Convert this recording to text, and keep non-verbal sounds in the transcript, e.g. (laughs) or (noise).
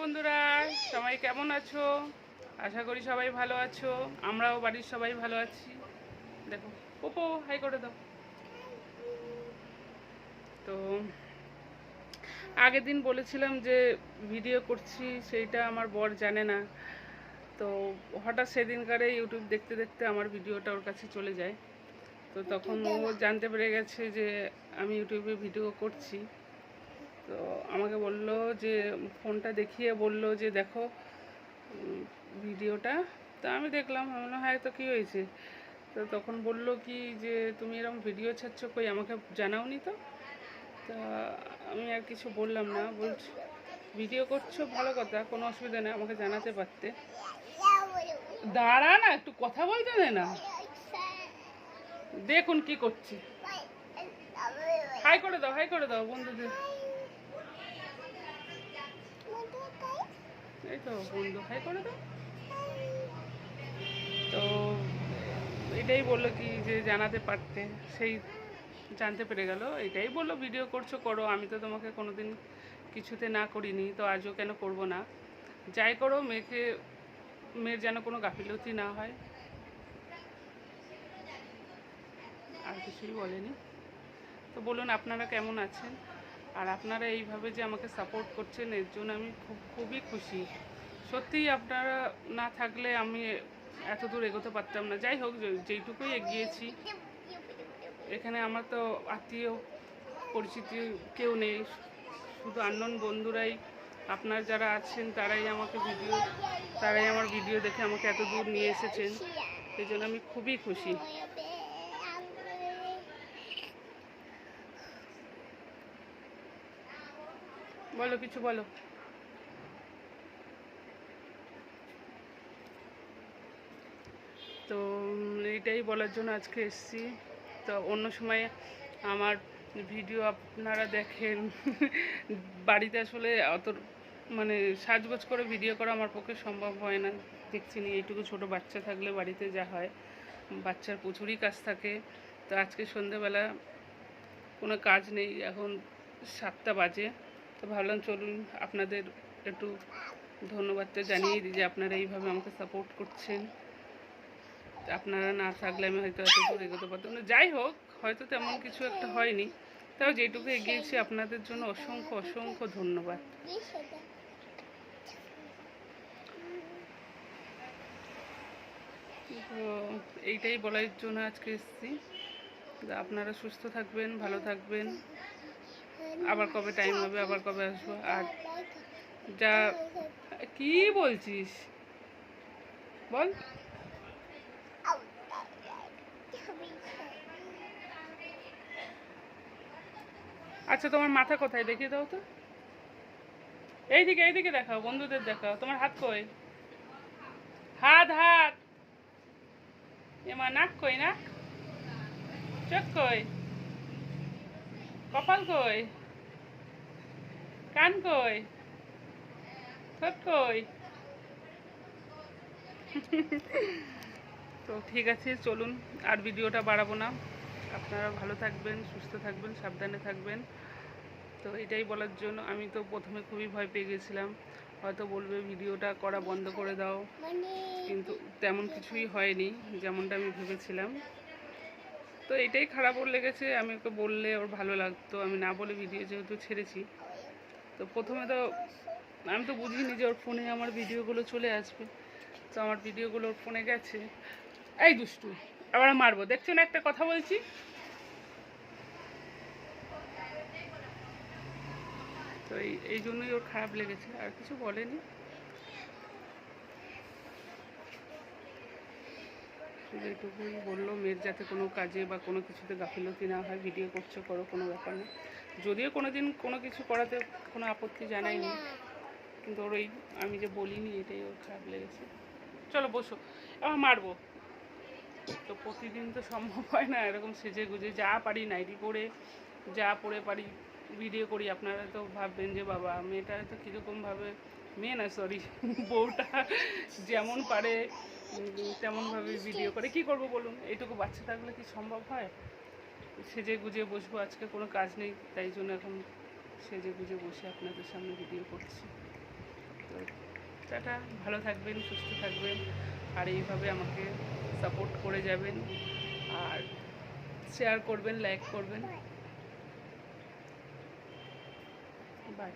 বন্ধুরা, সবাই কেমন আছো? আশা করি সবাই ভালো আছো। আমরাও বাড়ির সবাই ভালো আছি। দেখো, ওপো, হাই করে দাও। তো, আগের দিন বলেছিলাম যে ভিডিও করছি, সেইটা আমার বর জানে না। তো হঠাৎ সেদিনকারে ইউটিউব দেখতে দেখতে আমার ভিডিওটা ওর কাছে চলে যায়। তো তখন ও জানতে পেরে গেছে যে আমি ইউটিউবে ভিডিও করছি। তো আমাকে বলল যে, ফোনটা দেখিয়ে বলল যে, দেখো ভিডিওটা। তো আমি দেখলাম, আমি বললাম হ্যাঁ তো কী হয়েছে? তো তখন বলল কি যে, তুমি এরকম ভিডিও ছাড়ছ কই? আমাকে জানাওনি তো। তা আমি আর কিছু বললাম না, বলছি, ভিডিও করছ, ভালো কথা, কোনো অসুবিধা নেই, আমাকে জানাতে পারতে। দাঁড়া না, একটু কথা বলতে দে না। দেখুন কি করছে। হাই করে দাও, হাই করে দাও, বন্ধুদের। এই তো বন্ধু হাই করে দাও তো এটাই বলল কি যে জানাতে পারতে, সেই জানতে পেরে গেল। এটাই বলল, ভিডিও করছ, করো। আমি তো তোমাকে কোনো কোনোদিন কিছুতে না করিনি, তো আজও কেন করব না? যাই করো, মেয়েকে, মেয়ের যেন কোনো গাফিলতি না হয়। আর কিছুই বলেনি। তো বলুন, আপনারা কেমন আছেন? আর আপনারা এইভাবে যে আমাকে সাপোর্ট করছেন, এর জন্য আমি খুব, খুবই খুশি। সত্যিই আপনারা না থাকলে আমি এত দূর এগোতে পারতাম না। যাই হোক যেইটুকুই এগিয়েছি, এখানে আমার তো আত্মীয় পরিচিতি কেউ নেই। শুধু আননোন বন্ধুরাই। আপনার যারা আছেন, তারাই আমাকে ভিডিও, তারাই আমার ভিডিও দেখে আমাকে এত দূর নিয়ে এসেছেন। এই জন্য আমি খুবই খুশি। বলো কিছু বলো। তো উম, এইটাই বলার জন্য আজকে এসেছি। তো অন্য সময় আমার ভিডিও আপনারা দেখেন। (laughs) বাড়িতে আসলে অত মানে সাজগোজ করে ভিডিও করা আমার পক্ষে সম্ভব হয় না। দেখছি নি এইটুকু ছোট বাচ্চা থাকলে বাড়িতে যা হয়। বাচ্চার প্রচুরই কাজ থাকে। তো আজকে সন্ধেবেলা কোনো কাজ নেই। এখন সাতটা বাজে। তো ভাবলাম চলুন আপনাদের একটু ধন্যবাদটা জানিয়ে দিই যে আপনারা এইভাবে আমাকে সাপোর্ট করছেন। আপনারা না থাকলে আমি হয়তো এত দূর এগোতে পারতাম না। যাই হোক, হয়তো তেমন কিছু একটা হয়নি। তাও যেটুকু এগিয়েছি, আপনাদের জন্য অসংখ্য অসংখ্য ধন্যবাদ। তো এইটাই বলার জন্য আজকে এসেছি। আপনারা সুস্থ থাকবেন, ভালো থাকবেন। আবার কবে টাইম হবে, আবার কবে আসব? আর যা, কি বলছিস? বল। আচ্ছা তোমার মাথা কোথায়? দেখিয়ে দাও তো। এইদিকে এইদিকে দেখাও, বন্ধুদের দেখাও। তোমার হাত কই? হাত হাত। এমা নাক কই, নাক? চোখ কই? কপাল কই? কান কই? ঠোঁট কই? তো ঠিক আছে, চলুন, আর ভিডিওটা বাড়াবো না। আপনারা ভালো থাকবেন, সুস্থ থাকবেন, সাবধানে থাকবেন। তো এটাই বলার জন্য আমি তো প্রথমে খুবই ভয় পেয়ে গেছিলাম। হয়তো বলবে, ভিডিওটা করা বন্ধ করে দাও। কিন্তু তেমন কিছুই হয়নি, যেমনটা আমি ভেবেছিলাম। তো এটাই খারাপ লেগেছে, আমি ওকে বললে ওর ভালো লাগতো। আমি না বলে ভিডিও যেহেতু ছেড়েছি তো প্রথমে তো আমি তো বুঝিনি যে ওর ফোনে আমার ভিডিওগুলো চলে আসবে। তো আমার ভিডিওগুলো ওর ফোনে গেছে। এই দুষ্টু আবার মারবো। দেখছ না একটা কথা বলছি? তো এই এই জন্যই ওর খারাপ লেগেছে, আর কিছু বলেনি। শুধু এটুকুই বলল, মেয়ের যাতে কোনো কাজে বা কোনো কিছুতে গাফিলতি না হয় ভিডিও করছ, করো, কোনো ব্যাপার না। যদিও কোনো দিন কোনো কিছু করাতে কোনো আপত্তি জানাইনি, কিন্তু ওর ওই আমি যে বলিনি, এটাই ওর খারাপ লেগেছে। চলো, বসো। আবার মারবো। তো প্রতিদিন তো সম্ভব হয় না, এরকম সেজে গুজে যা পারি, নাইটি পরে যা পরে পারি ভিডিও করি, আপনারা তো ভাববেন যে, বাবা মেয়েটা তো কীরকমভাবে মেয়ে না সরি বউটা যেমন পারে তেমনভাবে ভিডিও করে। কি করব বলুন? এইটুকু বাচ্চা থাকলে কি সম্ভব হয়? সেজে গুজে বসবো, আজকে কোনো কাজ নেই, তাই জন্য এখন সেজে গুজে বসে আপনাদের সামনে ভিডিও করছি। তো টাটা, ভালো থাকবেন, সুস্থ থাকবেন, আর এইভাবে আমাকে সাপোর্ট করে যাবেন। আর শেয়ার করবেন লাইক করবেন। Bye.